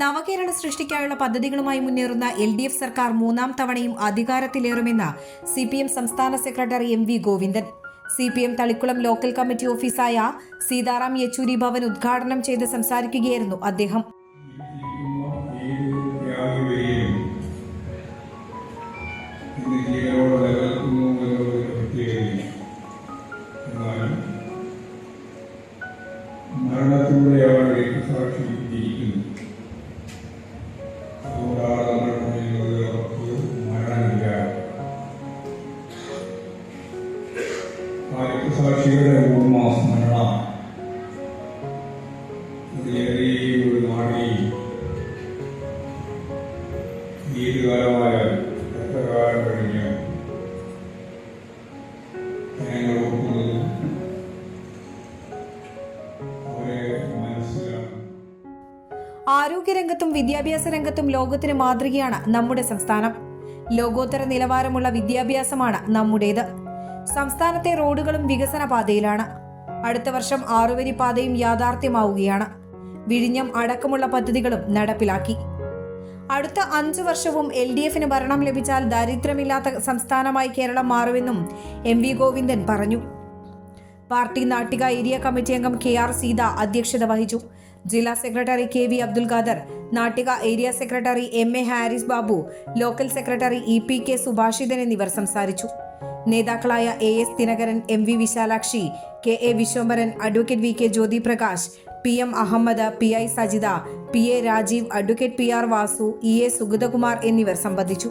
നവകേരള സൃഷ്ടിക്കായുള്ള പദ്ധതികളുമായി മുന്നേറുന്ന L D F സർക്കാർ മൂന്നാം തവണയും അധികാരത്തിലേറുമെന്ന് സി പി എം സംസ്ഥാന secretary M V Govindan. C P M Thalikkulam local committee ഓഫീസായ Sitaram Yechury Bhavan ഉദ്ഘാടനം ചെയ്ത് സംസാരിക്കുകയായിരുന്നു അദ്ദേഹം. മരണത്തിലൂടെയാണ് രക്തസാക്ഷി ഇരിക്കുന്നത് രക്തസാക്ഷിയുടെ ഓർമ്മ സ്മരണ ഇതിലേറെയും ഒരു നാടിനെയും ദീർഘകാലമായാലും എത്ര കാലം കഴിഞ്ഞ് ജനങ്ങൾ ആരോഗ്യരംഗത്തും വിദ്യാഭ്യാസ രംഗത്തും ലോകത്തിന് മാതൃകയാണ് നമ്മുടെ സംസ്ഥാനം. ലോകോത്തര നിലവാരമുള്ള വിദ്യാഭ്യാസമാണ് നമ്മുടേത്. സംസ്ഥാനത്തെ റോഡുകളും വികസന പാതയിലാണ് അടുത്ത വർഷം ആറുവരി പാതയും യാഥാർത്ഥ്യമാവുകയാണ്. വിഴിഞ്ഞം അടക്കമുള്ള പദ്ധതികളും നടപ്പിലാക്കി. അടുത്ത അഞ്ചു വർഷവും എൽ ഡി എഫിന് ഭരണം ലഭിച്ചാൽ ദാരിദ്ര്യമില്ലാത്ത സംസ്ഥാനമായി കേരളം മാറുമെന്നും എം വി ഗോവിന്ദൻ പറഞ്ഞു. പാർട്ടി നാട്ടിക ഏരിയ കമ്മിറ്റി അംഗം കെ ആർ സീത അധ്യക്ഷത വഹിച്ചു. ജില്ലാ secretary K V Abdul Khader Nattika area secretary M A Haris Babu local secretary E P K Subhashithan എന്നിവർ സംസാരിച്ചു. നേതാക്കളായ A S Dinakaran M V Vishalakshi K A Vishwambharan advocate V K Jyothi Prakash P M Ahammed P I Sajitha P A Rajeev advocate P R Vasu E A Sugathakumar എന്നിവർ സംബന്ധിച്ചു.